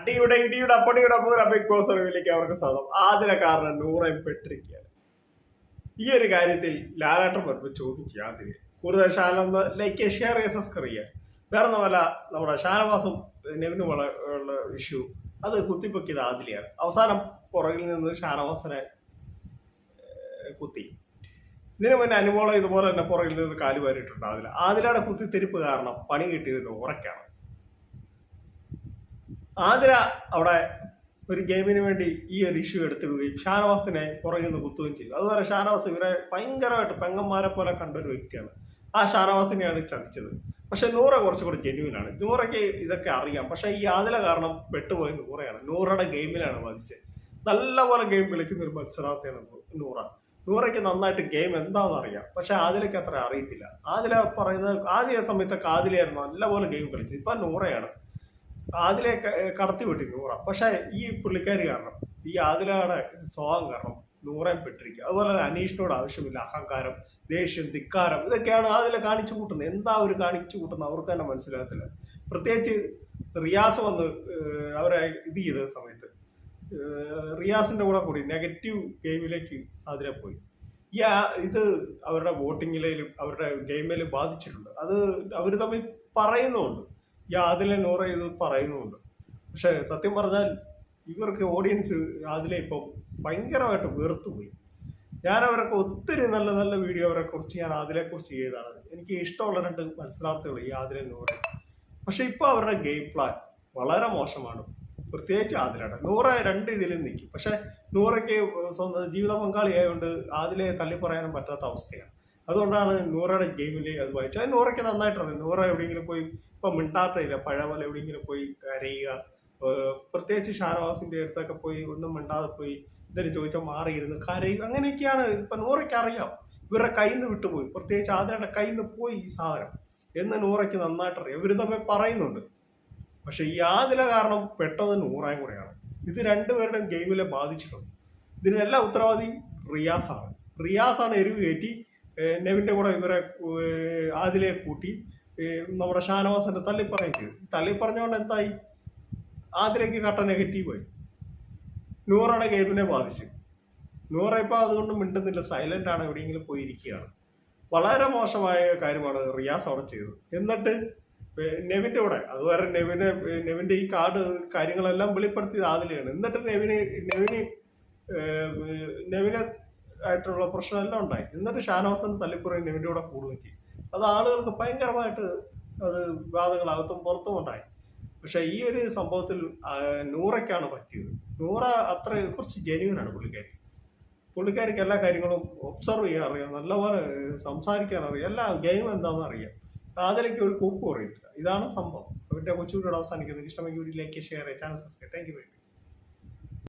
അടിയുടെ ഇടിയുടെ അപ്പടിയുടെ പൂര ബിഗ് ബോസ് അറിവിലേക്ക് അവർക്ക് സ്വന്തം ആദ്യ കാരണം നൂറയും പെട്ടിരിക്കുകയാണ്. ഈ ഒരു കാര്യത്തിൽ ലാലാട്ടം വരുമ്പോൾ ചോദിക്കുക ആദ്യം കൂടുതൽ ഷാനൊന്ന് ലൈക്ക് ഷെയർ ചെയ്യുക സബ്സ്ക്രൈബ് ചെയ്യുക. വേറെ ഒന്നുമല്ല നമ്മുടെ ഷാനവാസും വള ഉള്ള ഇഷ്യൂ അത് കുത്തിപ്പൊക്കിയത് ആദിലെയാണ്. അവസാനം പുറകിൽ നിന്ന് ഷാനവാസനെ കുത്തി. ഇതിനു മുന്നേ അനുമോളം ഇതുപോലെ തന്നെ പുറകിൽ നിന്ന് കാൽ വാരിയിട്ടുണ്ട് ആദില. ആദിലയുടെ കുത്തിത്തിരിപ്പ് കാരണം പണി കിട്ടിയത് ഉറക്കാണ്. ആതിര അവിടെ ഒരു ഗെയിമിന് വേണ്ടി ഈ ഒരു ഇഷ്യൂ എടുത്തിടുകയും ഷാനവാസിനെ പുറകിൽ നിന്ന് കുത്തുകയും ചെയ്തു. അതുപോലെ ഷാനവാസ് ഇവരെ ഭയങ്കരമായിട്ട് പെങ്ങന്മാരെ പോലെ കണ്ട ഒരു വ്യക്തിയാണ്. ആ ഷാനവാസിനെയാണ് ചതിച്ചത്. പക്ഷെ നൂറ കുറച്ചുകൂടി ജെന്യൂനാണ് നൂറയ്ക്ക് ഇതൊക്കെ അറിയാം. പക്ഷെ ഈ ആതില കാരണം പെട്ടുപോയ നൂറയാണ് നൂറയുടെ ഗെയിമിലാണ് ബാധിച്ചത്. നല്ലപോലെ ഗെയിം കളിക്കുന്ന ഒരു മത്സരാർത്ഥിയാണ് നൂറ. നൂറയ്ക്ക് നന്നായിട്ട് ഗെയിം എന്താണെന്ന് അറിയാം. പക്ഷെ ആദിലയ്ക്ക് അത്ര അറിയത്തില്ല. ആദില പറയുന്നത് ആദ്യ സമയത്തൊക്കെ ആദിലയായിരുന്നു നല്ലപോലെ ഗെയിം കളിച്ചത്. ഇപ്പൊ നൂറയാണ്. ആദിലെ കടത്തി വിട്ടു നൂറ. പക്ഷെ ഈ പുള്ളിക്കാരി കാരണം ഈ ആദിലയുടെ സ്വഭാവം കാരണം നൂറേം പെട്ടിരിക്കുക. അതുപോലെ തന്നെ അനീഷിനോട് ആവശ്യമില്ല അഹങ്കാരം ദേഷ്യം ധിക്കാരം ഇതൊക്കെയാണ് ആദില കാണിച്ചു കൂട്ടുന്നത്. എന്താ അവർ കാണിച്ചു കൂട്ടുന്നത് അവർക്ക് തന്നെ മനസ്സിലാകത്തില്ല. പ്രത്യേകിച്ച് റിയാസ് വന്ന് അവരെ ഇത് ചെയ്ത സമയത്ത് റിയാസിന്റെ കൂടെ കൂടി നെഗറ്റീവ് ഗെയിമിലേക്ക് ആതിര പോയി. ഈ ഇത് അവരുടെ വോട്ടിങ്ങിലും അവരുടെ ഗെയിമിലും ബാധിച്ചിട്ടുണ്ട്. അത് അവർ തമ്മിൽ പറയുന്നുമുണ്ട്. ഈ ആദിലെ നൂറ ഇത് പറയുന്നുമുണ്ട് പക്ഷെ സത്യം പറഞ്ഞാൽ ഇവർക്ക് ഓഡിയൻസ് അതിലെ ഇപ്പം ഭയങ്കരമായിട്ട് വെറുത്തുപോയി. ഞാൻ അവരൊക്കെ ഒത്തിരി നല്ല നല്ല വീഡിയോ അവരെ കുറിച്ച് ഞാൻ ആദിലെ കുറിച്ച് ചെയ്തതാണ് എനിക്ക് ഇഷ്ടമുള്ള രണ്ട് മത്സരാർത്ഥികൾ ഈ ആദിലെ നൂറ. പക്ഷെ ഇപ്പൊ അവരുടെ ഗെയിം പ്ലാൻ വളരെ മോശമാണ്. പ്രത്യേകിച്ച് ആദിലയുടെ നൂറ രണ്ട് ഇതിലും നിൽക്കും. പക്ഷെ നൂറയ്ക്ക് സ്വന്തം ജീവിത പങ്കാളിയായതുകൊണ്ട് ആദിലെ തള്ളി പറയാനും പറ്റാത്ത അവസ്ഥയാണ്. അതുകൊണ്ടാണ് നൂറയുടെ ഗെയിമിൽ അത് വായിച്ചത്. അത് നൂറയ്ക്ക് നന്നായിട്ടുണ്ട്. നൂറ എവിടെയെങ്കിലും പോയി ഇപ്പൊ മിണ്ടാട്ടയില്ല പഴയ പോലെ എവിടെയെങ്കിലും പോയി കരയുക. പ്രത്യേകിച്ച് ഷാനവാസിന്റെ അടുത്തൊക്കെ പോയി ഒന്നും മിണ്ടാതെ പോയി ഇതൊരു ചോദിച്ചാൽ മാറിയിരുന്നു കരയുക. അങ്ങനെയൊക്കെയാണ് ഇപ്പൊ നൂറയ്ക്ക് അറിയാം. ഇവരുടെ കയ്യിൽ നിന്ന് വിട്ടുപോയി. പ്രത്യേകിച്ച് ആദിലയുടെ കയ്യിൽ നിന്ന് പോയി ഈ സാധനം. എന്ന് നൂറയ്ക്ക് നന്നായിട്ട് അറിയാം ഇവർ തമ്മിൽ പറയുന്നുണ്ട്. പക്ഷേ ഈ ആദില കാരണം പെട്ടത് നൂറായും കൂടെയാണ്. ഇത് രണ്ടുപേരുടെയും ഗെയിമിലെ ബാധിച്ചിട്ടുണ്ട്. ഇതിനെല്ലാം ഉത്തരവാദി റിയാസാണ്. റിയാസാണ് എരിവ് കയറ്റി ഏഹ് നെവിന്റെ കൂടെ ഇവരെ ആദിലെ കൂട്ടി നമ്മുടെ ഷാനവാസിന്റെ തള്ളിപ്പറയും ചെയ്തു. തള്ളിപ്പറഞ്ഞുകൊണ്ട് എന്തായി? ആദിലേക്ക് കട്ട നെഗറ്റീവായി നൂറയുടെ ഗെയിമിനെ ബാധിച്ചു നൂറ ഇപ്പൊ അതുകൊണ്ട് മിണ്ടുന്നില്ല. സൈലന്റ് ആണ് എവിടെയെങ്കിലും പോയിരിക്കുകയാണ്. വളരെ മോശമായ കാര്യമാണ് റിയാസ് അവിടെ ചെയ്തത്. എന്നിട്ട് നെവിന്റെ കൂടെ അതുവരെ നെവിനെ നെവിന്റെ ഈ കാർഡ് കാര്യങ്ങളെല്ലാം വെളിപ്പെടുത്തിയത് ആദിലെയാണ്. എന്നിട്ട് നെവിന് നെവിന് നെവിന് ആയിട്ടുള്ള പ്രശ്നമെല്ലാം ഉണ്ടായി. എന്നിട്ട് ഷാനവാസൻ തല്ലിപ്പുറയും നെവിന്റെ കൂടെ കൂടുകയും ചെയ്യും അത് ആളുകൾക്ക് ഭയങ്കരമായിട്ട് അത് വിവാദങ്ങളകത്തും പുറത്തും ഉണ്ടായി. പക്ഷേ ഈ ഒരു സംഭവത്തിൽ നൂറയ്ക്കാണ് പറ്റിയത്. നൂറ അത്ര കുറച്ച് ജെന്യൂനാണ് പുള്ളിക്കാരി. പുള്ളിക്കാരിക്ക് എല്ലാ കാര്യങ്ങളും ഒബ്സർവ് ചെയ്യാൻ അറിയാം നല്ലപോലെ സംസാരിക്കാൻ അറിയാം എല്ലാ ഗെയിം എന്താണെന്ന് അറിയാം. അതിലേക്ക് ഒരു കൂപ്പ് അറിയത്തില്ല ഇതാണ് സംഭവം. അവരുടെ കൊച്ചുകൂടി അവസാനിക്കുന്നത്. ഇഷ്ടമെങ്കിൽ ഒരു ലൈക്ക് ഷെയർ ചെയ്യുക ചാനൽ സബ്സ്ക്രൈബ് താങ്ക് യു